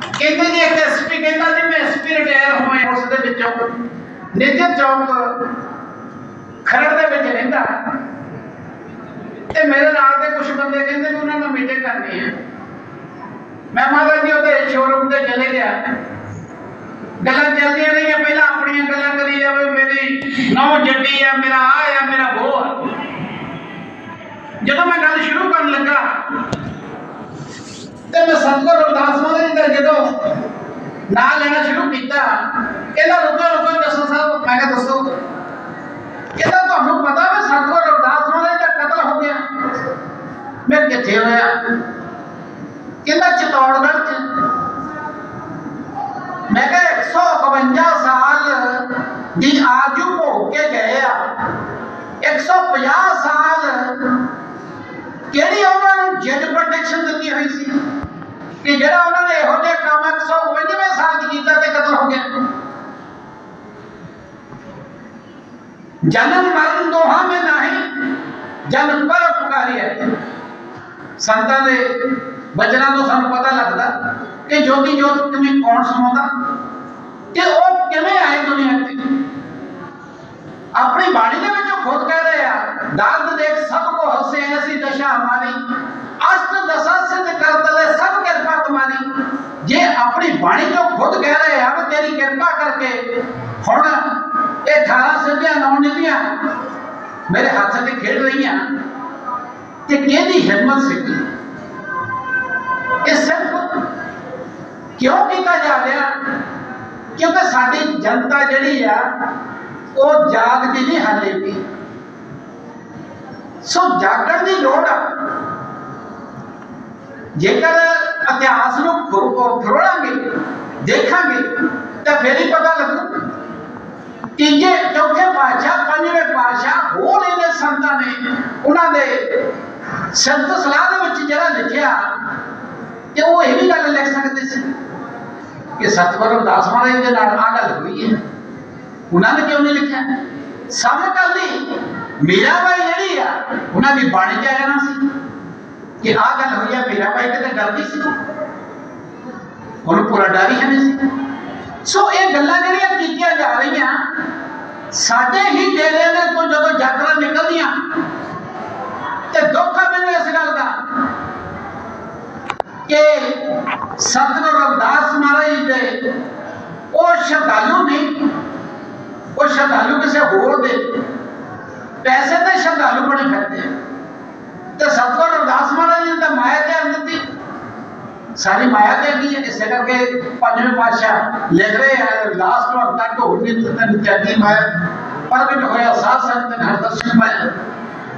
ਕਹਿੰਦੇ ਜੀ ਇੱਕ ਐਸਪੀ ਕਹਿੰਦਾ ਜੀ, ਮੈਂ ਐਸਪੀ ਰਿਟਾਇਰ ਹੋਇਆ, ਉਸ ਦੇ ਵਿੱਚੋਂ ਨੇਜਰ ਚੌਕ ਖਰੜ ਦੇ ਵਿੱਚ ਰਹਿੰਦਾ। ਤੇ ਮੇਰੇ ਨਾਲ ਦੇ ਕੁਝ ਬੰਦੇ ਕਹਿੰਦੇ ਵੀ ਉਹਨਾਂ ਨਾਲ ਮੀਟਿੰਗ ਕਰਨੀ ਹੈ। ਮੈਂ ਮਾਤਾ ਜੀ ਉਹਦੇ ਸ਼ੋਰੂਮ ਤੇ ਚਲੇ ਗਿਆ। ਗੱਲਾਂ ਚੱਲਦੀਆਂ ਰਹੀਆਂ, ਪਹਿਲਾਂ ਆਪਣੀਆਂ ਗੱਲਾਂ ਕਰੀ ਜਾਵੇ, ਮੇਰੀ ਨੌ ਜੱਡੀ ਆ, ਮੇਰਾ ਆ ਆ, ਮੇਰਾ ਉਹ ਆ। ਜਦੋਂ ਮੈਂ ਗੱਲ ਸ਼ੁਰੂ ਕਰਨ ਲੱਗਾ ਤੇ ਮੈਂ ਸਤਗੁਰ ਅਰਦਾਸ ਮਹਾਰਾਜ ਦਾ ਜਦੋਂ ਨਾਂ ਲੈਣਾ ਸ਼ੁਰੂ ਕੀਤਾ ਕਹਿੰਦਾ ਰੁਕੋ ਰੁਕੋ ਜਸੋ ਸਾਹਿਬ ਮੈਂ ਕਿਹਾ ਦੱਸੋ ਕਹਿੰਦਾ ਤੁਹਾਨੂੰ ਪਤਾ ਵੀ ਸਤਗੁਰ ਅਰਦਾਸ ਮਹਾਰਾਜ ਦਾ ਕਤਲ ਹੋ ਗਿਆ ਮੈਂ ਕਿੱਥੇ ਹੋਇਆ ਕਹਿੰਦਾ ਚਿਤੌੜਗੜ੍ਹ ਚ ਮੈਂ ਕਿਹਾ 151 ਸਾਲ ਦੀ ਆਜੂ ਭੋਗ ਕੇ ਗਏ ਆ 150 ਸਾਲ ਕਿਹੜੀ ਉਹਨਾਂ ਨੂੰ ਜੱਜ ਪ੍ਰੋਟੈਕਸ਼ਨ ਦਿੱਤੀ ਹੋਈ ਸੀ ਕਿ ਜਿਹੜਾ ਉਹਨਾਂ ਨੇ ਇਹੋ ਜਿਹਾ ਕੰਮ 152 ਸਾਲ ਚ ਕੀਤਾ ਤੇ ਕਤਲ ਹੋ ਗਿਆ ਜਨਮ ਮਰਨ ਦੋਹਾਂ में ਨਹੀਂ, ਜਨ ਪਰ ਪੁਕਾਰਿਆ ਸੰਤਾਂ ਦੇ ਬਚਨਾਂ ਤੋਂ ਸਾਨੂੰ ਪਤਾ ਲੱਗਦਾ ਕਿ ਜੋਤੀ ਜੋਤ ਕਿਵੇਂ ਕੌਣ ਸਮਾਉਂਦਾ ਕਿ ਉਹ ਕਿਵੇਂ ਆਏ ਦੁਨੀਆ ਤੇ। ਆਪਣੀ ਬਾਣੀ ਦੇ ਵਿੱਚ ਉਹ ਖੁਦ ਕਹਿ ਰਹੇ ਆ ਦਰਦ ਦੇਖ ਸਭ ਕੋ ਹਸੇ ਐਸੀ ਦਸ਼ਾ ਹਮਾਰੀ ਅਸ਼ਟ ਦਸ਼ਾ ਸਿੱਧ ਕਰ ਦਲੇ ਸਭ ਕਿਰਪਾ ਤੁਮਾਰੀ ਜੇ ਆਪਣੀ ਬਾਣੀ ਤੋਂ ਖੁਦ ਕਹਿ ਰਹੇ ਆ ਤੇਰੀ ਕਿਰਪਾ ਕਰਕੇ ਹੁਣ ਇਹ 18 ਸਿੱਧੀਆਂ ਨੌ ਨਿਧੀਆਂ ਮੇਰੇ ਹੱਥ ਤੇ ਖੇਡ ਰਹੀਆਂ। ਤੇ ਕਿਹਦੀ ਹਿੰਮਤ ਸੀ? ਇਹ ਸਿਰਫ ਕਿਉਂ ਕੀਤਾ ਜਾ ਰਿਹਾ? ਕਿਉਂਕਿ ਸਾਡੀ ਜਨਤਾ ਜਿਹੜੀ ਆ, ਉਹ ਜਾਗਦੀ ਨਹੀਂ ਹਾਲੇ ਵੀ। ਸੋ ਜਾਗਣ ਦੀ ਲੋੜ ਆ। ਜੇਕਰ ਇਤਿਹਾਸ ਨੂੰ ਫਰੋੜਾਂਗੇ ਦੇਖਾਂਗੇ, ਤਾਂ ਫਿਰ ਹੀ ਪਤਾ ਲੱਗੂ ਤੀਜੇ, ਚੌਥੇ ਪਾਤਸ਼ਾਹ, ਪੰਜਵੇਂ ਪਾਤਸ਼ਾਹ, ਹੋਰ ਇਹਨੇ ਸੰਤਾਂ ਨੇ, ਉਹਨਾਂ ਦੇ ਸੰਤ ਸਲਾਹ ਦੇ ਵਿੱਚ ਜਿਹੜਾ ਲਿਖਿਆ ਕਿ ਉਹ ਇਹ ਵੀ ਗੱਲ ਲਿਖ ਸਕਦੇ ਸੀ ਕਿ ਸਤਿਗੁਰੂ ਰਵਿਦਾਸ ਮਹਾਰਾਜ ਦੇ ਨਾਲ ਆ ਗੱਲ ਹੋਈ ਹੈ। ਉਹਨਾਂ ਨੇ ਕਿਉਂ ਨਹੀਂ ਲਿਖਿਆ? ਸਮਕਾਲੀ ਮੇਰਾ ਬਾਈ ਜਿਹੜੀ ਆ, ਉਹਨਾਂ ਦੀ ਬਾਣੀ ਚ ਆ ਜਾਣਾ ਸੀ? ਕਿ ਆ ਗੱਲ ਹੋਈ ਆ, ਮੇਰਾ ਬਾਈ ਕਿਤੇ ਡਰਦੀ ਸੀ? ਉਹਨੂੰ ਪੂਰਾ ਡਰ ਹੀ ਨਹੀਂ ਸੀ। ਸੋ ਇਹ ਗੱਲਾਂ ਜਿਹੜੀਆਂ ਕੀਤੀਆਂ ਜਾ ਰਹੀਆਂ, ਸਾਡੇ ਹੀ ਡੇਰੇ ਦੇ ਤੋਂ ਜਦੋਂ ਯਾਤਰਾ ਨਿਕਲਦੀਆਂ, ਤੇ ਦੁੱਖ ਆ ਮੈਨੂੰ ਇਸ ਗੱਲ ਦਾ ਕਿ ਸਤਿਗੁਰੂ ਰਵਿਦਾਸ ਮਹਾਰਾਜ ਦੇ, ਉਹ ਸ਼ਰਧਾਲੂ ਨਹੀਂ, ਉਹ ਸ਼ਰਧਾਲੂ ਕਿਸੇ ਹੋਰ ਦੇ। ਪੈਸੇ ਤੇ ਸ਼ਰਧਾਲੂ ਬਣੇ ਫਿਰਦੇ ਤੇ ਸਤਿਗੁਰੂ ਰਵਿਦਾਸ ਮਹਾਰਾਜ ਜੀ ਨੇ ਤਾਂ ਮਾਇਆ ਤੇ ਦਿੱਤੀ ਸਾਰੀ ਮਾਇਆ ਤੇ ਕੀ ਹੈ ਇਸੇ ਕਰਕੇ ਪੰਜਵੇਂ ਪਾਤਸ਼ਾਹ ਲਿਖ ਰਹੇ ਆ ਲਾਸਟ ਨੂੰ ਤੱਕ ਹੋਣੀ ਤਨ ਤਿਆਗੀ ਮਾਇਆ ਪਰ ਵੀ ਹੋਇਆ ਸਾਧ ਸੰਤ ਨੇ ਹਰ ਦਰਸ਼ਨ ਪਾਇਆ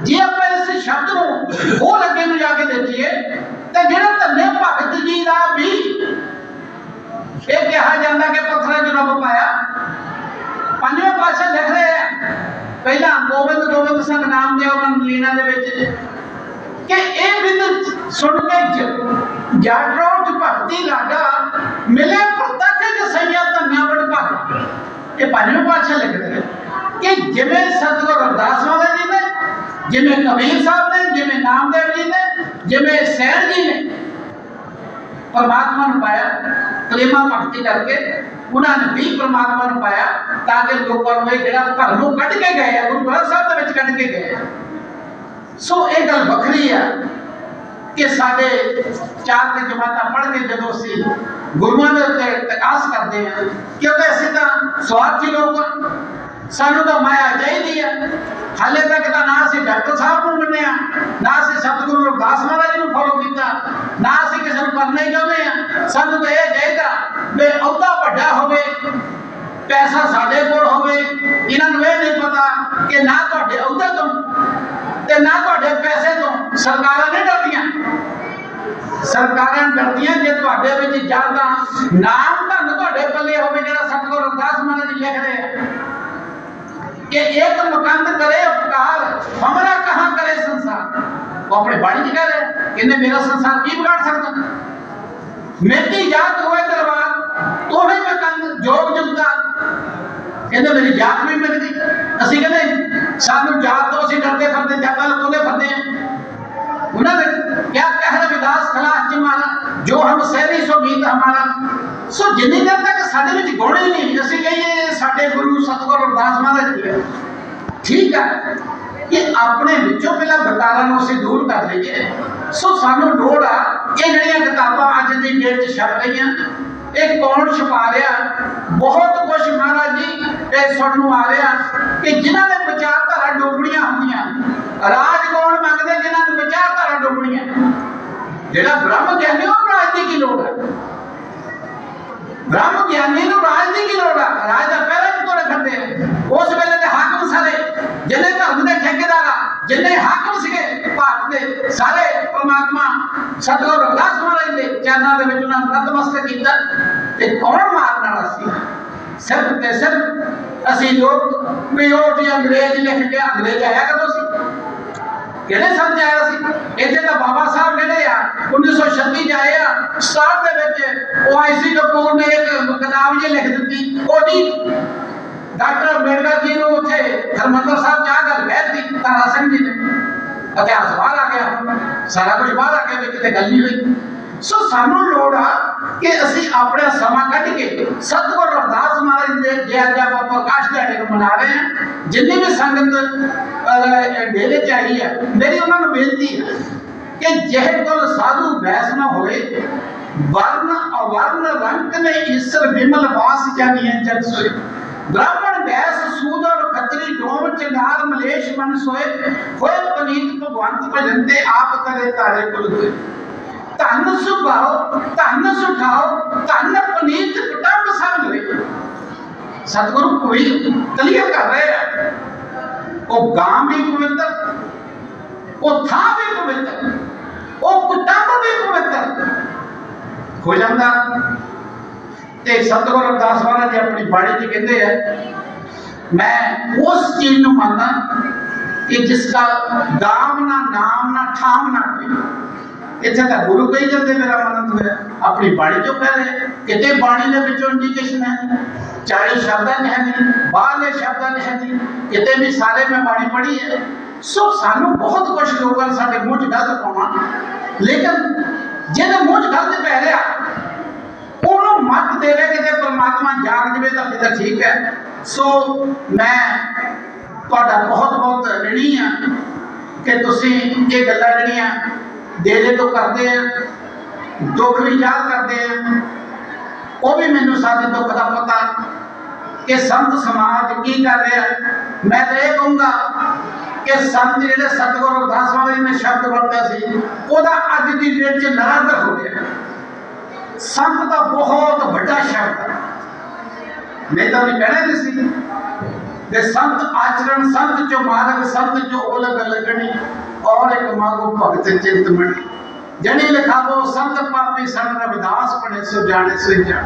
ਜੇ ਆਪਾਂ ਇਸ ਸ਼ਬਦ ਨੂੰ ਉਹ ਲੱਗੇ ਨੂੰ ਜਾ ਕੇ ਦੇਖੀਏ ਤੇ ਜਿਹੜਾ ਧੰਨੇ ਭਗਤ ਜੀ ਦਾ ਵੀ ਇਹ ਕਿਹਾ ਜਾਂਦਾ ਕਿ ਪੱਥਰਾਂ 'ਚ ਰੱਬ ਪਾਇਆ ਪੰਜਵੇਂ ਪਾਤਸ਼ਾਹ ਲਿਖ ਰਹੇ ਆ ਪਹਿਲਾਂ ਗੋਬਿੰਦ ਗੋਬਿੰਦ ਸਿੰਘ ਨਾਮ ਦੇ ਉਹਨਾਂ ਲੀਨਾ ਦੇ ਵਿੱਚ ਕਿ ਇਹ ਬਿੰਦ ਸੁਣ ਕੇ ਜਾਟਰੋ ਚ ਭਗਤੀ ਲਾਗਾ ਮਿਲੇ ਪ੍ਰਤੱਖ ਜਸਈਆ ਧੰਨਾ ਬੜ ਇਹ ਪੰਜਵੇਂ ਪਾਤਸ਼ਾਹ ਲਿਖਦੇ ਨੇ ਕਿ ਜਿਵੇਂ ਸਤਿਗੁਰੂ ਅਰਦਾਸ ਮਹਾਰਾਜ ਜੀ ਨੇ, ਜਿਵੇਂ ਕਬੀਰ ਸਾਹਿਬ ਨੇ, ਜਿਵੇਂ ਨਾਮਦੇਵ ਜੀ ਨੇ, ਜਿਵੇਂ ਸੈਣ ਜੀ ਨੇ, ਪਰਮਾਤਮਾ ਨੂੰ ਪਾਇਆ, ਕਲੇਮਾ ਭਗਤੀ ਕਰਕੇ ਉਹਨਾਂ ਨੇ ਵੀ ਪਰਮਾਤਮਾ ਨੂੰ ਪਾਇਆ ਤਾਂ ਕਿ ਲੋਕਾਂ ਨੂੰ ਇਹ ਜਿਹੜਾ ਭਰਮੋਂ ਕੱਢ ਕੇ ਗਏ ਆ, ਗੁਰੂ ਗ੍ਰੰਥ ਸਾਹਿਬ ਦੇ ਵਿੱਚ ਕੱਢ ਕੇ ਗਏ ਆ। ਸੋ ਇਹ ਗੱਲ ਵੱਖਰੀ ਆ। ਕਿ ਸਾਡੇ ਚਾਰ ਤੇ ਜਮਾਤਾਂ ਪੜ੍ਹ ਕੇ ਜਦੋਂ ਅਸੀਂ ਗੁਰੂਆਂ ਦੇ ਉੱਤੇ ਤਕਾਸ ਕਰਦੇ ਆ ਕਿਉਂਕਿ ਅਸੀਂ ਤਾਂ ਸਵਾਰਥੀ ਲੋਕ ਹਾਂ ਸਾਨੂੰ ਤਾਂ ਮਾਇਆ ਚਾਹੀਦੀ ਆ। ਹਾਲੇ ਤੱਕ ਤਾਂ ਨਾ ਅਸੀਂ ਡਾਕਟਰ ਸਾਹਿਬ ਨੂੰ ਮੰਨਿਆ, ਨਾ ਅਸੀਂ ਸਤਿਗੁਰੂ ਰਵਿਦਾਸ ਮਹਾਰਾਜ ਨੂੰ ਫੋਲੋ ਕੀਤਾ, ਨਾ ਅਸੀਂ ਕਿਸੇ ਨੂੰ ਕਰਨਾ ਹੀ ਚਾਹੁੰਦੇ ਆ ਸਾਨੂੰ ਤਾਂ ਇਹ ਚਾਹੀਦਾ ਵੀ ਅਹੁਦਾ ਵੱਡਾ ਹੋਵੇ, ਪੈਸਾ ਸਾਡੇ ਕੋਲ ਹੋਵੇ। ਇਹਨਾਂ ਨੂੰ ਇਹ ਨਹੀਂ ਪਤਾ ਕਿ ਨਾ ਤੁਹਾਡੇ ਅਹੁਦੇ ਤੋਂ ਤੇ ਨਾ ਤੁਹਾਡੇ ਪੈਸੇ ਤੋਂ ਸਰਕਾਰਾਂ ਨਹੀਂ ਡਰਦੀਆਂ। ਸਰਕਾਰਾਂ ਡਰਦੀਆਂ ਜੇ ਤੁਹਾਡੇ ਵਿੱਚ ਜਾਂਦਾ ਨਾਮ ਧਨ ਤੁਹਾਡੇ ਪੱਲੇ ਹੋਵੇ ਜਿਹੜਾ ਸਤਗੁਰ ਅਰਦਾਸ ਮਹਾਰਾਜ ਜੀ ਲਿਖ ਰਹੇ ਆ। ਕਿ ਇੱਕ ਮੁਕੰਦ ਕਰੇ ਉਪਕਾਰ, ਹਮਰਾ ਕਹਾਂ ਕਰੇ ਸੰਸਾਰ। ਉਹ ਆਪਣੇ ਬਾਣੀ ਚ ਕਹ ਰਿਹਾ, ਕਹਿੰਦੇ ਮੇਰਾ ਸੰਸਾਰ ਕੀ ਵਿਗਾੜ ਸਕਦਾ? ਮੇਰੀ ਯਾਦ ਹੋਏ ਦਰਬਾਰ ਤੋਹੇ ਮਕੰਦ ਜੋਗ ਜੁਗਦਾ ਕਹਿੰਦੇ ਮੇਰੀ ਯਾਦ ਵੀ ਮਿਲ ਗਈ ਅਸੀਂ ਕਹਿੰਦੇ ਸਾਨੂੰ ਜਾਤ ਤੋਂ ਅਸੀਂ ਡਰਦੇ ਫਿਰਦੇ ਜਾਤਾਂ ਲੁਕਾਉਂਦੇ ਫਿਰਦੇ ਆ। ਉਹਨਾਂ ਨੇ ਕਿਆ ਕਹਿ ਰਵਿਦਾਸ ਖਲਾਸ ਚ ਮਾਰਾ ਜੋ ਹਮ ਸਹਿਰੀ, ਸੋ ਮੀਤ ਹਮਾਰਾ। ਸੋ ਜਿੰਨੀ ਦੇਰ ਤੱਕ ਸਾਡੇ ਵਿੱਚ ਗੁਣ ਹੀ ਨਹੀਂ, ਅਸੀਂ ਕਹੀਏ ਸਾਡੇ ਗੁਰੂ ਸਤਿਗੁਰੂ ਅਰਦਾਸ ਮਹਾਰਾਜ ਜੀ ਠੀਕ ਹੈ ਕਿ ਆਪਣੇ ਵਿੱਚੋਂ ਪਹਿਲਾਂ ਬਕਾਰਾਂ ਨੂੰ ਅਸੀਂ ਦੂਰ ਕਰ ਲਈਏ। ਸੋ ਸਾਨੂੰ ਲੋੜ ਆ, ਇਹ ਜਿਹੜੀਆਂ ਕਿਤਾਬਾਂ ਅੱਜ ਦੀ ਡੇਟ 'ਚ ਛਪ ਰਹੀਆਂ, ਇਹ ਕੌਣ ਛਪਾ ਰਿਹਾ? ਬਹੁਤ ਇਹ ਸੁਣਨ ਨੂੰ ਆ ਰਿਹਾ ਕਿ ਜਿਨ੍ਹਾਂ ਦੇ ਵਿਚਾਰਧਾਰਾ ਡੋਬਣੀਆਂ ਹੁੰਦੀਆਂ। ਰਾਜ ਕੌਣ ਮੰਗਦੇ ਜਿਨ੍ਹਾਂ ਦੇ ਵਿਚਾਰਧਾਰਾ ਡੋਬਣੀਆਂ? ਜਿਹੜਾ ਬ੍ਰਹਮ ਗਿਆਨੀ ਉਹ ਰਾਜ ਦੀ ਕੀ ਲੋੜ ਹੈ ਬ੍ਰਹਮ ਗਿਆਨੀ ਨੂੰ ਰਾਜ ਦੀ ਕੀ ਲੋੜ ਹੈ ਰਾਜ ਦਾ ਪਹਿਲਾਂ ਹੀ ਤੋੜੇ ਆ। ਉਸ ਵੇਲੇ ਦੇ ਹਾਕਮ ਸਾਰੇ, ਜਿੰਨੇ ਧਰਮ ਦੇ ਠੇਕੇਦਾਰ ਆ, ਜਿੰਨੇ ਹਾਕਮ ਸੀਗੇ ਭਾਰਤ ਦੇ, ਸਾਰੇ ਪ੍ਰਮਾਤਮਾ ਸਤਿਗੁਰੂ ਰਵਿਦਾਸ ਮਹਾਰਾਜ ਦੇ ਚਰਨਾਂ ਦੇ ਵਿੱਚ ਉਹਨਾਂ ਨੂੰ ਨਤਮਸਤਕ ਕੀਤਾ। ਤੇ ਕੌਣ ਮਾਰਨ ਵਾਲਾ ਸੀ? ਸਿਰਫ ਤੇ ਸਿਰਫ ਅਸੀਂ ਲੋਕ ਵੀ ਅੰਗਰੇਜ਼ ਲਿਖ ਕੇ ਅੰਗਰੇਜ਼ ਆਇਆ ਕਦੋਂ ਸੀ? ਕਿਹੜੇ ਸੰਤ ਸੀ? ਇੱਥੇ ਤਾਂ ਬਾਬਾ ਸਾਹਿਬ ਜਿਹੜੇ ਆ 1936 ਚ ਆਏ ਆ ਸਟਾਰ ਦੇ ਵਿੱਚ ਉਹ ਆਈਸੀ ਕਪੂਰ ਨੇ ਇੱਕ ਕਿਤਾਬ ਜੇ ਲਿਖ ਦਿੱਤੀ। ਉਹ ਡਾਕਟਰ ਅੰਬੇਡਕਰ ਜੀ ਨੂੰ ਉੱਥੇ ਹਰਮੰਦਰ ਸਾਹਿਬ ਜਾ ਗੱਲ ਕਹਿ ਦਿੱਤੀ ਤਾਰਾ ਸਿੰਘ ਜੀ ਨੇ। ਇਤਿਹਾਸ ਬਾਹਰ ਆ ਗਿਆ। ਸਾਰਾ ਕੁਝ ਬਾਹਰ ਆ ਗਿਆ ਵੀ ਕਿਤੇ ਗੱਲ ਨਹੀਂ ਹੋਈ। ਸੋ ਸਾਨੂੰ ਲੋੜ ਆ ਕਿ ਅਸੀਂ ਆਪਣਾ ਸਮਾਂ ਕੱਢ ਕੇ ਸਤਿਗੁਰ ਰਵਿਦਾਸ ਮਹਾਰਾਜ ਦੇ ਜੇ ਅੱਜ ਆਪਾਂ ਪ੍ਰਕਾਸ਼ ਦਿਹਾੜੇ ਨੂੰ ਮਨਾ ਰਹੇ ਹਾਂ। ਜਿੰਨੀ ਵੀ ਸੰਗਤ ਅਹ, ਡੇਰੇ ਚ ਆਈ ਹੈ ਮੇਰੀ ਉਹਨਾਂ ਨੂੰ ਬੇਨਤੀ ਹੈ ਕਿ ਜਿਹੇ ਕੋਲ ਸਾਧੂ ਬੈਸ ਨਾ ਹੋਏ ਵਰਨ ਅਵਰਨ ਰੰਗ ਨੇ ਈਸ਼ਰ ਵਿਮਲ ਵਾਸ ਜਾਨੀਏ ਜਗ ਸੋਏ। ਬ੍ਰਾਹਮਣ ਬੈਸ ਸੂਦ ਔਰ ਖੱਤਰੀ ਡੋਮ ਚੰਗਾਰ ਮਲੇਸ਼ ਮਨ ਸੋਏ। ਹੋਏ ਪਨੀਤ ਭਗਵੰਤ ਭਜਨ ਤੇ ਆਪ ਕਰੇ ਤਾਰੇ ਕੁਲ ਹੋਏ। ਧੰਨ ਸੁਭਾਓ, ਧੰਨ ਸੁਠਾਓ, ਧੰਨ ਪਨੀਤ ਕੁਟੰਬ ਸਭ ਸਤਿਗੁਰੂ ਕੋਈ ਕਲੀਅਰ ਕਰ ਰਹੇ ਆ ਉਹ ਗਾਂ ਵੀ ਪਵਿੱਤਰ, ਉਹ ਥਾਂ ਵੀ ਪਵਿੱਤਰ, ਉਹ ਕੁਟੰਬ ਵੀ ਪਵਿੱਤਰ। ਹੋ ਜਾਂਦਾ। ਤੇ ਸਤਿਗੁਰ ਅਰਦਾਸ ਮਹਾਰਾਜ ਜੀ ਆਪਣੀ ਬਾਣੀ 'ਚ ਕਹਿੰਦੇ ਆ, ਮੈਂ ਉਸ ਚੀਜ਼ ਨੂੰ ਮੰਨਦਾ ਕਿ ਜਿਸ ਦਾ ਗਾਮ ਨਾ ਨਾਮ ਨਾ ਠਾਮ ਨਾ ਕੋਈ ਇੱਥੇ ਤਾਂ ਗੁਰੂ ਕਹੀ ਜਾਂਦੇ ਮੇਰਾ ਮਨੰਦ ਹੋਇਆ ਆਪਣੀ ਬਾਣੀ ਚੋਂ ਕਹਿ ਰਹੇ ਕਿਤੇ ਬਾਣੀ ਦੇ ਵਿੱਚੋਂ ਇੰਡੀਕੇਸ਼ਨ ਹੈ ਚਾਰੇ ਸ਼ਬਦਾਂ ਨੇ ਹੈ ਨਹੀਂ ਬਾਹਰਲੇ ਸ਼ਬਦਾਂ ਨੇ ਹੈ ਨਹੀਂ, ਕਿਤੇ ਵੀ ਸਾਰੇ ਮੈਂ ਬਾਣੀ ਪੜ੍ਹੀ ਹੈ। ਸੋ ਸਾਨੂੰ ਬਹੁਤ ਕੁਝ ਲੋਕਾਂ ਸਾਡੇ ਮੂੰਹ 'ਚ ਗਲਤ ਪਾਉਣਾ। ਲੇਕਿਨ ਜਿਹਦੇ ਮੂੰਹ 'ਚ ਗਲਤ ਪੈ ਰਿਹਾ, ਉਹਨੂੰ ਮੱਤ ਦੇਵੇ ਕਿਤੇ ਪ੍ਰਮਾਤਮਾ ਜਾਗ ਜਵੇ ਤਾਂ ਫਿਰ ਠੀਕ ਹੈ। ਸੋ ਮੈਂ ਤੁਹਾਡਾ ਬਹੁਤ ਬਹੁਤ ਰਣੀ ਆ ਕਿ ਤੁਸੀਂ ਇਹ ਗੱਲਾਂ ਜਿਹੜੀਆਂ ਦੇ ਤੋਂ ਕਰਦੇ ਆ, ਦੁੱਖ ਵੀ ਯਾਦ ਕਰਦੇ ਆ। ਉਹ ਵੀ ਮੈਨੂੰ ਸਾਡੇ ਦੁੱਖ ਦਾ ਪਤਾ ਕਿ ਸੰਤ ਸਮਾਜ ਕੀ ਕਰ ਰਿਹਾ। ਮੈਂ ਤਾਂ ਇਹ ਕਹੂੰਗਾ ਕਿ ਸੰਤ ਜਿਹੜੇ ਸਤਿਗੁਰੂ ਰਵਿਦਾਸ ਮਹਾਰਾਜ ਨੇ ਸ਼ਬਦ ਵਰਤਿਆ ਸੀ, ਉਹਦਾ ਅੱਜ ਦੀ ਡੇਟ 'ਚ ਨਰਾਦਰ ਹੋ ਗਿਆ। ਸੰਤ ਦਾ ਬਹੁਤ ਵੱਡਾ ਸ਼ਬਦ ਹੈ ਨਹੀਂ ਤਾਂ ਉਹਨੇ ਕਹਿਣਾ ਨਹੀਂ ਸੀ ਤੇ ਸੰਤ ਆਚਰਣ, ਸੰਤ ਜੋ ਮਾਰਗ ਸੰਤ ਜੋ ਉਲਗ ਲੱਗਣੀ ਔਰ ਇੱਕ ਮਾਗੋ ਭਗਤ ਚਿੰਤਮਣੀ ਜਣੀ ਲਿਖਾਵੋ, ਸੰਤ ਪਾਪੀ ਸਨ ਰਵਿਦਾਸ ਪੜੇ ਸੋ ਜਾਣੇ ਸੋ ਜਾਣ।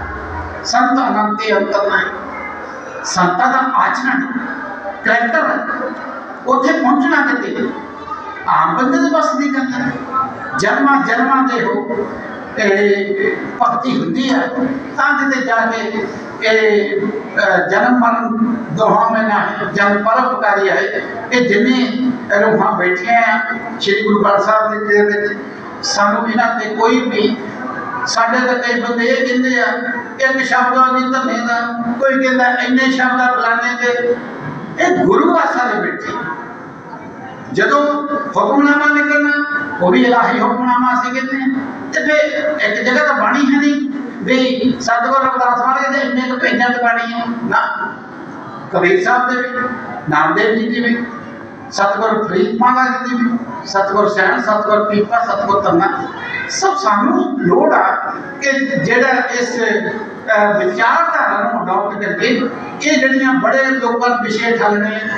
ਸੰਤ ਅਨੰਤੀ ਅੰਤਰ ਨਹੀਂ, ਸੰਤਾਂ ਦਾ ਆਚਰਣ ਕਰੈਕਟਰ ਉੱਥੇ ਪਹੁੰਚਣਾ ਕਿਤੇ ਆਮ ਬੰਦੇ ਦੇ ਬਸ ਦੀ ਗੱਲ ਹੈ, ਜਨਮਾਂ ਜਨਮਾਂ ਦੇ ਹੋ, ਇਹ ਭਗਤੀ ਹੁੰਦੀ ਹੈ, ਤਾਂ ਕਿਤੇ ਜਾ ਕੇ ਇਹ ਜਨਮ ਮਰਨ ਦੋਹਾਂ में ਨਾ ਜਨ ਪਰਉਪਕਾਰੀ ਹੈ, ਇਹ ਜਿੰਨੇ ਰੂਹਾਂ ਬੈਠੀਆਂ ਆ, ਸ੍ਰੀ ਗੁਰੂ ਗ੍ਰੰਥ ਸਾਹਿਬ ਦੇ ਦੇ ਵਿੱਚ। ਸਾਨੂੰ ਇਹਨਾਂ ਤੇ ਕੋਈ ਵੀ, ਸਾਡੇ ਤਾਂ ਕਈ ਬੰਦੇ ਇਹ ਕਹਿੰਦੇ ਆ, ਇੱਕ ਸ਼ਬਦਾਂ ਦੀ ਧੰਨੇ ਦਾ, ਕੋਈ ਕਹਿੰਦਾ ਇੰਨੇ ਸ਼ਬਦਾਂ ਫਲਾਣੇ ਦੇ। ਇਹ ਗੁਰੂ ਆ ਸਾਰੇ ਬੈਠੇ। ਜਦੋਂ ਹੁਕਮਨਾਮਾ ਨਿਕਲਣਾ, ਉਹ ਵੀ ਇਲਾਹੀ ਹੁਕਮਨਾਮਾ ਅਸੀਂ ਕਹਿੰਦੇ ਤੇ ਫਿਰ ਇੱਕ ਜਗ੍ਹਾ ਤਾਂ ਬਾਣੀ ਹੈ ਨਹੀਂ, ਵੀ ਸਤਿਗੁਰ ਰਵਿਦਾਸ ਮਹਾਰਾਜ ਦੇ ਇੰਨੇ ਕੁ ਪੇਜਾਂ ਤੇ ਬਾਣੀ ਹੈ। ਨਾ, ਕਬੀਰ ਸਾਹਿਬ ਦੇ ਵੀ, ਨਾਮਦੇਵ ਜੀ ਦੀ ਵੀ। ਸਤਿਗੁਰ ਫਰੀਦ ਮਹਾਰਾਜ ਦੀ ਵੀ, ਸਤਿਗੁਰ ਸੈਣ ਸਤਿਗੁਰ ਪੀਪਾ, ਸਤਿਗੁਰ ਤੰਨਾ ਸਭ ਸਾਨੂੰ ਲੋੜ ਆ ਕਿ ਜਿਹੜਾ ਇਸ ਵਿਚਾਰਧਾਰਾ ਨੂੰ ਅਡਾਪਟ ਕਰਕੇ ਇਹ ਜਿਹੜੀਆਂ ਬੜੇ ਲੋਕਾਂ ਵਿਸ਼ੇ ਠੱਲਣੇ ਆ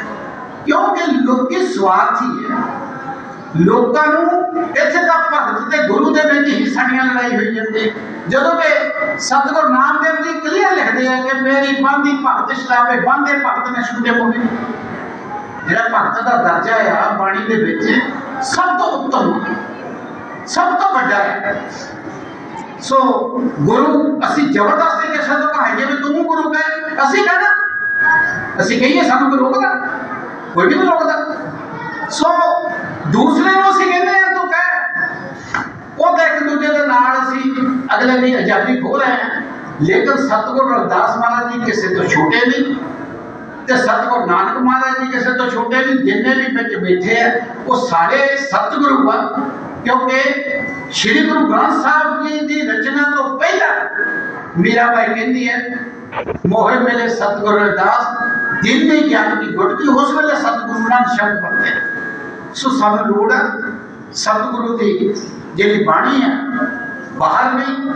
ਕਿਉਂਕਿ ਲੋਕੀ ਸਵਾਰਥੀ ਹੈ ਲੋਕਾਂ ਨੂੰ ਇੱਥੇ ਤਾਂ ਭਗਤ ਤੇ ਗੁਰੂ ਦੇ ਵਿੱਚ ਹੀ ਸਾਡੀਆਂ ਲੜਾਈ ਹੋਈ ਜਾਂਦੀ। ਜਦੋਂ ਕਿ ਸਤਿਗੁਰ ਨਾਮਦੇਵ ਜੀ ਕਲੀਅਰ ਲਿਖਦੇ ਆ ਕਿ ਮੇਰੀ ਬੰਦੀ ਭਗਤ ਸ਼ਰਾਬੇ, ਬੰਦੇ ਭਗਤ ਨੇ ਛੁੱਟੇ ਪਵੇ ਜਿਹੜਾ ਭਗਤ ਦਾ ਦਰਜਾ ਆ ਬਾਣੀ ਦੇ ਵਿੱਚ ਸਭ ਤੋਂ ਉੱਤਮ, ਸਭ ਤੋਂ ਵੱਡਾ ਹੈ। ਸੋ ਗੁਰੂ, ਅਸੀਂ ਜ਼ਬਰਦਸਤੀ ਕਿਸੇ ਤੋਂ ਕਹਾਈਏ ਵੀ ਤੂੰ ਗੁਰੂ ਕਹੇ। ਅਸੀਂ ਕਹਿਣਾ। ਅਸੀਂ ਕਹੀਏ, ਸਾਨੂੰ ਕੋਈ ਰੋਕਦਾ। ਕੋਈ ਵੀ ਨਹੀਂ ਰੋਕਦਾ। ਸੋ ਦੂਸਰੇ ਨੂੰ ਅਸੀਂ ਕਹਿੰਦੇ ਆ ਤੂੰ ਕਹਿ। ਉਹ ਤਾਂ ਇੱਕ ਦੂਜੇ ਦੇ ਨਾਲ ਅਸੀਂ ਅਗਲੇ ਦੀ ਆਜ਼ਾਦੀ ਖੋ ਰਹੇ ਹੈ। ਲੇਕਿਨ ਸਤਿਗੁਰੂ ਰਵਿਦਾਸ ਮਹਾਰਾਜ ਜੀ ਕਿਸੇ ਤੋਂ ਛੋਟੇ ਨਹੀਂ। ਤੇ ਸਤਿਗੁਰੂ ਨਾਨਕ ਮਹਾਰਾਜ ਜੀ ਕਿਸੇ ਤੋਂ ਛੋਟੇ ਨਹੀਂ, ਜਿੰਨੇ ਵੀ ਵਿੱਚ ਬੈਠੇ ਆ, ਉਹ ਸਾਰੇ ਸਤਿਗੁਰੂ ਆ। ਕਿਉਂਕਿ ਸ੍ਰੀ ਗੁਰੂ ਗ੍ਰੰਥ ਸਾਹਿਬ ਜੀ ਦੀ ਰਚਨਾ ਤੋਂ ਪਹਿਲਾਂ ਮੀਰਾਬਾਈ ਕਹਿੰਦੀ ਹੈ ਮੋਹੇ ਮੇਲੇ ਸਤਿਗੁਰੂ ਰਵਿਦਾਸ ਦਿਨ ਦੇ ਗਿਆਨ ਦੀ ਗੁਟਕੀ ਉਸ ਵੇਲੇ ਸਤਿਗੁਰੂ ਨਾਲ ਸ਼ਬਦ ਪੜਦੇ ਸੋ ਸਾਨੂੰ ਲੋੜ ਹੈ ਸਤਿਗੁਰੂ ਦੀ ਜਿਹੜੀ ਬਾਣੀ ਹੈ ਬਾਹਰ ਨਹੀਂ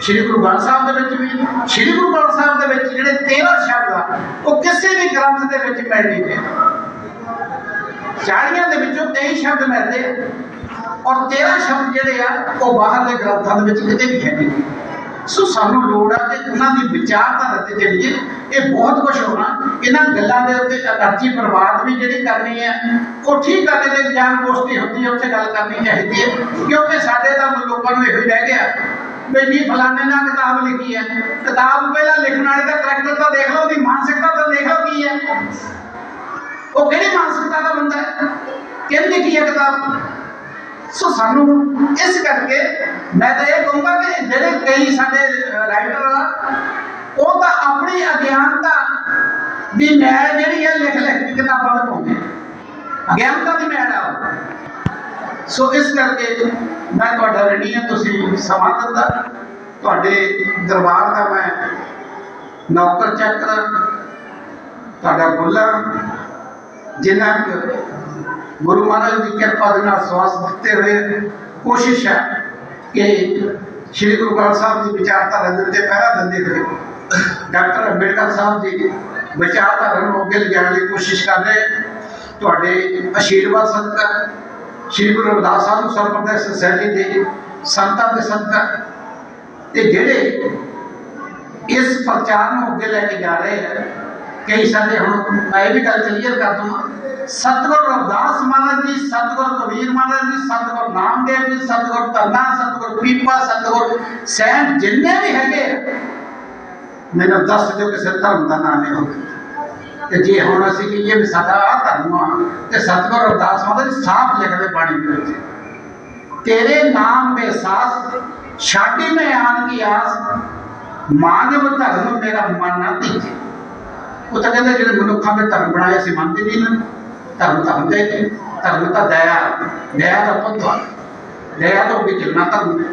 ਸ਼੍ਰੀ ਗੁਰੂ ਗ੍ਰੰਥ ਸਾਹਿਬ ਦੇ ਵਿੱਚ ਵੀ, ਸ਼੍ਰੀ ਗੁਰੂ ਗ੍ਰੰਥ ਸਾਹਿਬ ਦੇ ਵਿੱਚ ਜਿਹੜੇ 13 ਸ਼ਬਦ ਆ, ਉਹ ਕਿਸੇ ਵੀ ਗ੍ਰੰਥ ਦੇ ਵਿੱਚ ਮਿਲ ਨਹੀਂ 40 ਦੇ ਵਿੱਚੋਂ 23 ਸ਼ਬਦ ਮਿਲਦੇ ਆ ਔਰ 13 ਸ਼ਬਦ ਜਿਹੜੇ ਆ, ਉਹ ਬਾਹਰਲੇ ਗ੍ਰੰਥਾਂ ਦੇ ਵਿੱਚ ਕਿਤੇ ਵੀ ਹੈ ਨਹੀਂ। ਸੋ ਸਾਨੂੰ ਲੋੜ ਆ ਕਿ ਉਹਨਾਂ ਦੀ ਵਿਚਾਰਧਾਰਾ ਤੇ ਚੱਲੀਏ। ਇਹ ਬਹੁਤ ਕੁਝ ਹੋਣਾ। ਇਹਨਾਂ ਗੱਲਾਂ ਦੇ ਉੱਤੇ ਅਨਰਜੀ ਬਰਬਾਦ ਵੀ ਜਿਹੜੀ ਕਰਨੀ ਹੈ, ਉਹ ਠੀਕ ਕਰਦੇ ਤੇ ਗਿਆਨ ਗੋਸ਼ਟੀ ਹੁੰਦੀ ਹੈ, ਉੱਥੇ ਗੱਲ ਕਰਨੀ ਚਾਹੀਦੀ ਹੈ। ਕਿਉਂਕਿ ਸਾਡੇ ਤਾਂ ਲੋਕਾਂ ਨੂੰ ਇਹੋ ਹੀ ਰਹਿ ਗਿਆ। ਵੀ ਜੀ ਫਲਾਣੇ ਨੇ ਕਿਤਾਬ ਲਿਖੀ ਹੈ। ਕਿਤਾਬ ਪਹਿਲਾਂ ਲਿਖਣ ਵਾਲੇ ਦਾ ਕਰੈਕਟਰ ਤਾਂ ਦੇਖ ਲਓ, ਉਹਦੀ ਮਾਨਸਿਕਤਾ ਤਾਂ ਦੇਖ ਲਓ ਕੀ ਹੈ। ਉਹ ਕਿਹੜੀ ਮਾਨਸਿਕਤਾ ਦਾ ਬੰਦਾ ਹੈ? ਕਿਹਨੇ ਲਿਖੀ ਹੈ ਕਿਤਾਬ? ਸੋ ਸਾਨੂੰ ਇਸ ਕਰਕੇ ਮੈਂ ਤਾਂ ਇਹ ਕਹੂੰਗਾ ਕਿ ਜਿਹੜੇ ਕਈ ਸਾਡੇ ਰਾਈਟਰ ਆ, ਉਹ ਤਾਂ ਆਪਣੀ ਅਗਿਆਨਤਾ ਦੀ ਮੈਲ ਜਿਹੜੀ ਹੈ ਲਿਖ ਲਿਖ ਕੇ ਕਿਤਾਬਾਂ ਵਿੱਚ ਪਾਉਂਦੇ ਅਗਿਆਨਤਾ ਦੀ ਮੈੜ ਆ ਉਹ। ਸੋ ਇਸ ਕਰਕੇ ਮੈਂ ਤੁਹਾਡਾ ਰਣੀ ਹਾਂ, ਤੁਸੀਂ ਸਮਾਂ ਦਿੱਤਾ। ਤੁਹਾਡੇ ਦਰਬਾਰ ਦਾ ਮੈਂ ਨੌਕਰ ਚੱਕਰ ਤੁਹਾਡਾ ਗੁੱਲਾ ਜਿਨ੍ਹਾਂ ਗੁਰੂ ਮਹਾਰਾਜ ਦੀ ਕਿਰਪਾ ਦੇ ਨਾਲ ਸਵਾਸ ਦਿੱਤੇ ਹੋਏ ਕੋਸ਼ਿਸ਼ ਹੈ ਕਿ ਸ੍ਰੀ ਗੁਰੂ ਗ੍ਰੰਥ ਸਾਹਿਬ ਦੀ ਵਿਚਾਰਧਾਰਾ ਦੇ ਉੱਤੇ ਪਹਿਰਾ ਦਿੰਦੇ ਹੋਏ ਡਾਕਟਰ ਅੰਬੇਡਕਰ ਸਾਹਿਬ ਦੀ ਵਿਚਾਰਧਾਰਾ ਨੂੰ ਅੱਗੇ ਲਿਜਾਣ ਦੀ ਕੋਸ਼ਿਸ਼ ਕਰ ਰਹੇ। ਤੁਹਾਡੇ ਆਸ਼ੀਰਵਾਦ ਸਦਕਾ ਸ੍ਰੀ ਗੁਰੂ ਰਵਿਦਾਸ ਸਾਹਿਬ ਸੰਪਰਦਾਇ ਸੁਸਾਇਟੀ ਦੇ ਸੰਤਾਂ ਦੇ ਸਦਕਾ ਤੇ ਜਿਹੜੇ ਇਸ ਪ੍ਰਚਾਰ ਨੂੰ ਅੱਗੇ ਲੈ ਕੇ ਜਾ ਰਹੇ ਹੈ ਕਈ ਸਾਡੇ ਹੁਣ ਮੈਂ ਵੀ ਗੱਲ ਕਲੀਅਰ ਕਰ ਦਵਾਂ, ਸਤਿਗੁਰ ਰਵਿਦਾਸ ਮਹਾਰਾਜ ਜੀ, ਸਤਿਗੁਰ ਕਬੀਰ ਮਹਾਰਾਜ ਜੀ, ਸਤਿਗੁਰ ਨਾਮਦੇਵ ਜੀ, ਸਤਿਗੁਰ ਧੰਨਾ, ਸਤਿਗੁਰ ਪੀਪਾ ਸਤਿਗੁਰ ਸੈਨ ਜਿੰਨੇ ਵੀ ਹੈਗੇ ਮੈਨੂੰ ਦੱਸ ਦਿਓ ਕਿਸੇ ਧਰਮ ਦਾ ਨਾਮ ਨਹੀਂ ਹੋਵੇ ਤੇ ਜੇ ਹੁਣ ਅਸੀਂ ਕਹੀਏ ਵੀ ਸਾਡਾ ਆ ਧਰਮ ਆ ਤੇ ਸਤਿਗੁਰ ਰਵਿਦਾਸ ਮਹਾਰਾਜ ਜੀ ਸਾਫ਼ ਲਿਖਦੇ ਬਾਣੀ ਦੇ ਵਿੱਚ ਤੇਰੇ ਨਾਮ ਮੇ ਸਾਸ ਛਾਟੀ ਮੈਂ ਆਨ ਕੀ ਆਸ ਮਾਨਵ ਧਰਮ ਮੇਰਾ ਮਨ ਨਾ ਤੀਜੇ ਉਹ ਤਾਂ ਕਹਿੰਦੇ ਜਿਹੜੇ ਮਨੁੱਖਾਂ ਦੇ ਧਰਮ ਬਣਾਏ ਸੀ ਮੰਨਦੇ ਨਹੀਂ ਨਾ ਧਰਮ ਤਾਂ ਹੁੰਦਾ ਹੀ ਨਹੀਂ ਧਰਮ ਤਾਂ ਦਇਆ ਦਇਆ ਦਾ ਪੁੱਤ ਆ ਦਇਆ ਤੋਂ ਵੀ ਚੱਲਣਾ ਧਰਮ ਹੈ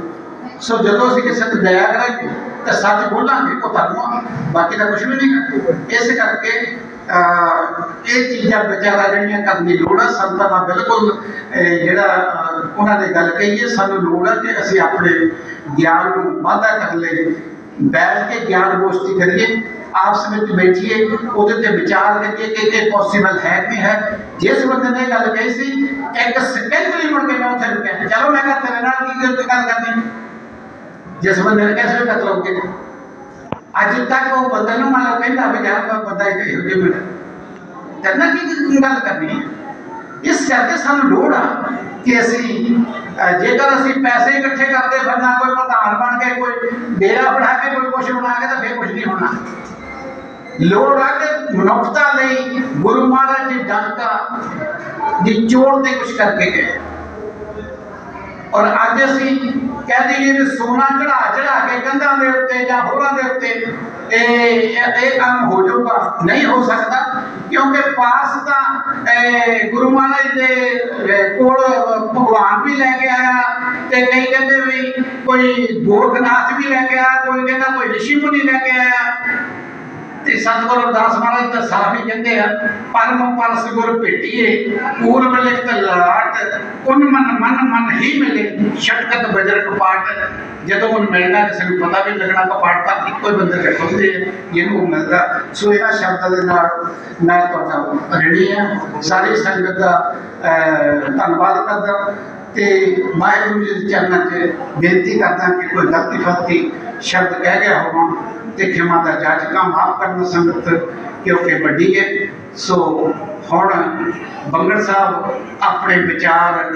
ਸੋ ਜਦੋਂ ਅਸੀਂ ਕਿਸੇ ਤੇ ਦਇਆ ਕਰਾਂਗੇ ਤਾਂ ਸੱਚ ਬੋਲਾਂਗੇ ਉਹ ਧਰਮ ਆ ਬਾਕੀ ਤਾਂ ਕੁਝ ਵੀ ਨਹੀਂ ਹੈ ਇਸ ਕਰਕੇ ਅਹ, ਇਹ ਚੀਜ਼ਾਂ ਵਿਚਾਰਾ ਜਿਹੜੀਆਂ ਕਰਨ ਦੀ ਲੋੜ ਆ ਸੰਤਾਂ ਦਾ ਬਿਲਕੁਲ ਜਿਹੜਾ ਉਹਨਾਂ ਨੇ ਗੱਲ ਕਹੀ ਸਾਨੂੰ ਲੋੜ ਹੈ ਕਿ ਅਸੀਂ ਆਪਣੇ ਗਿਆਨ ਨੂੰ ਵਾਧਾ ਕਰਨ ਲਈ ਬੈਠ ਕੇ ਗਿਆਨ ਗੋਸ਼ਟੀ ਕਰੀਏ, ਆਪਸ ਵਿੱਚ ਬੈਠੀਏ, ਉਹਦੇ ਤੇ ਵਿਚਾਰ ਕਰੀਏ ਕਿ ਇਹ ਪੋਸੀਬਲ ਹੈ ਕਿ ਹੈ। ਜਿਸ ਬੰਦੇ ਨੇ ਗੱਲ ਕਹੀ ਸੀ, ਇੱਕ ਸਕਿੰਟ ਲਈ ਮੁੜ ਕੇ ਮੈਂ ਉੱਥੇ ਰੁਕਿਆ। ਚਲੋ ਮੈਂ ਕਿਹਾ ਤੇਰੇ ਨਾਲ ਕੀ ਗੱਲ ਗੱਲ ਕਰਨੀ? ਜਿਸ ਬੰਦੇ ਨੇ ਕਿਹਾ ਸੀ ਕਤਲ ਹੋ ਗਿਆ ਅੱਜ ਤੱਕ ਉਹ ਬੰਦੇ ਨੂੰ ਮੰਨ ਲਓ ਕਹਿੰਦਾ ਵੀ ਯਾਰ ਕੋਈ ਬੰਦਾ ਹੀ ਇਹੋ ਜਿਹੇ ਮਿਲ ਕਰਨਾ ਕੀ ਕੀ ਗੱਲ ਕਰਨੀ ਹੈ ਇਸ ਕਰਕੇ ਸਾਨੂੰ ਲੋੜ ਆ ਕਿ ਅਸੀਂ ਅਹ, ਜੇਕਰ ਅਸੀਂ ਪੈਸੇ ਇਕੱਠੇ ਕਰਦੇ ਫਿਰਨਾ ਕੋਈ ਪ੍ਰਧਾਨ ਬਣ ਕੇ ਕੋਈ ਡੇਰਾ ਬਣਾ ਕੇ ਕੋਈ ਕੁਛ ਬਣਾ ਕੇ ਤਾਂ ਫੇਰ ਕੁਝ ਨਹੀਂ ਹੋਣਾ ਲੋੜ ਆ ਕਿ ਮਨੁੱਖਤਾ ਲਈ ਗੁਰੂ ਮਹਾਰਾਜ ਜੀ ਕਹਿ ਦਈਏ ਵੀ ਸੋਨਾ ਚੜਾ ਚੜਾ ਕੇ ਕੰਧਾਂ ਦੇ ਉੱਤੇ ਜਾਂ ਹੋਰਾਂ ਦੇ ਉੱਤੇ ਇਹ ਇਹ ਕੰਮ ਹੋ ਜਾਊਗਾ। ਨਹੀਂ ਹੋ ਸਕਦਾ, ਕਿਉਂਕਿ ਪਾਸ ਤਾਂ ਗੁਰੂ ਮਹਾਰਾਜ ਦੇ ਕੋਲ ਭਗਵਾਨ ਵੀ ਲੈ ਕੇ ਆਇਆ ਤੇ ਕਈ ਕਹਿੰਦੇ ਵੀ ਕੋਈ ਗੋਰਖਨਾਥ ਵੀ ਲੈ ਕੇ ਆਇਆ, ਕੋਈ ਕਹਿੰਦਾ ਕੋਈ ਰਿਸ਼ੀ ਮੁਨੀ ਲੈ ਕੇ ਆਇਆ। ਤੇ ਸਤਿਗੁਰੂ ਅਰਦਾਸ ਮਹਾਰਾਜ ਤਾਂ ਸਾਫ਼ ਹੀ ਕਹਿੰਦੇ ਆ ਪਰਮ ਪਰਸ ਗੁਰ ਭੇਟੀਏ ਪੂਰਬ ਲਿਖਤ ਲਾਟ ਉਨ ਮਨ ਮਨ ਮਨ ਹੀ ਮਿਲੇ ਸ਼ਟਕਤ ਬਜਰ ਕਪਾਟ ਜਦੋਂ ਉਹ ਮਿਲਣਾ ਕਿਸੇ ਨੂੰ ਪਤਾ ਵੀ ਲੱਗਣਾ ਕਪਾਟ ਤਾਂ ਇੱਕੋ ਹੀ ਬੰਦੇ ਦੇ ਖੁੱਲਦੇ ਜਿਹਨੂੰ ਮਿਲਦਾ। ਸੋ ਇਹਨਾਂ ਸ਼ਬਦਾਂ ਦੇ ਨਾਲ ਮੈਂ ਤੁਹਾਡਾ ਰਣੀ ਆ। ਸਾਰੀ ਸੰਗਤ ਦਾ ਅਹ, ਧੰਨਵਾਦ ਕਰਦਾ। ਤੇ ਵਾਹਿਗੁਰੂ ਜੀ ਦੇ ਚਰਨਾਂ 'ਚ ਬੇਨਤੀ ਕਰਦਾ ਕਿ ਕੋਈ ਗਲਤੀ ਫਲਤੀ ਸ਼ਬਦ ਕਹਿ ਗਿਆ ਹੋਵਾਂ ਤੇ ਖਿਮਾ ਦਾ ਜਾਚਕਾ ਮਾਫ ਕਰਨ ਸੰਗਤ ਕਿਉਂਕਿ ਵੱਡੀ ਹੈ। ਸੋ ਹੁਣ ਬੰਗੜ ਸਾਹਿਬ ਆਪਣੇ ਵਿਚਾਰ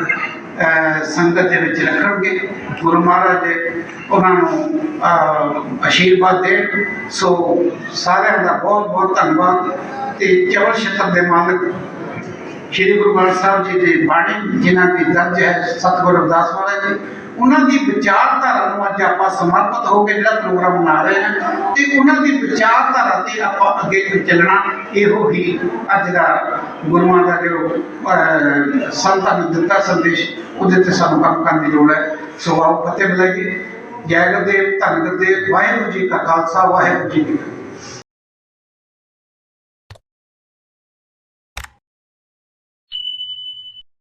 ਸੰਗਤ ਦੇ ਵਿੱਚ ਰੱਖਣਗੇ। ਗੁਰੂ ਮਹਾਰਾਜ ਉਹਨਾਂ ਨੂੰ ਅਹ, ਆਸ਼ੀਰਵਾਦ ਦੇਣ। ਸੋ ਸਾਰਿਆਂ ਦਾ ਬਹੁਤ ਬਹੁਤ ਧੰਨਵਾਦ ਤੇ ਚਵਲ ਛਤਰ ਦੇ ਮਾਲਕ ਸ਼੍ਰੀ ਗੁਰੂ ਗ੍ਰੰਥ ਸਾਹਿਬ ਜੀ ਦੀ ਬਾਣੀ ਜਿਨ੍ਹਾਂ ਦੀ ਦਰਜ ਹੈ ਸਤਿਗੁਰੂ ਅਰਦਾਸ ਮਹਾਰਾਜ ਜੀ। ਉਹਨਾਂ ਦੀ ਵਿਚਾਰਧਾਰਾ ਨੂੰ ਅੱਜ ਆਪਾਂ ਸਮਰਪਿਤ ਹੋ ਕੇ ਜਿਹੜਾ ਪ੍ਰੋਗਰਾਮ ਮਨਾ ਰਹੇ ਹਾਂ ਤੇ ਉਹਨਾਂ ਦੀ ਵਿਚਾਰਧਾਰਾ ਤੇ ਆਪਾਂ ਅੱਗੇ ਚੱਲਣਾ ਇਹੋ ਹੀ ਅੱਜ ਦਾ ਗੁਰੂਆਂ ਦਾ ਜੋ ਸੰਤਾਂ ਨੂੰ ਦਿੱਤਾ ਸੰਦੇਸ਼, ਉਹਦੇ ਤੇ ਸਾਨੂੰ ਕੰਮ ਕਰਨ ਦੀ ਲੋੜ ਹੈ। ਸੋ ਆਓ ਫਤਿਹ ਬੁਲਾਈਏ। ਜੈ ਗੁਰਦੇਵ, ਧੰਨ ਗੁਰਦੇਵ, ਵਾਹਿਗੁਰੂ ਜੀ ਕਾ ਖਾਲਸਾ, ਵਾਹਿਗੁਰੂ ਜੀ ਕੀ ਫਤਿਹ।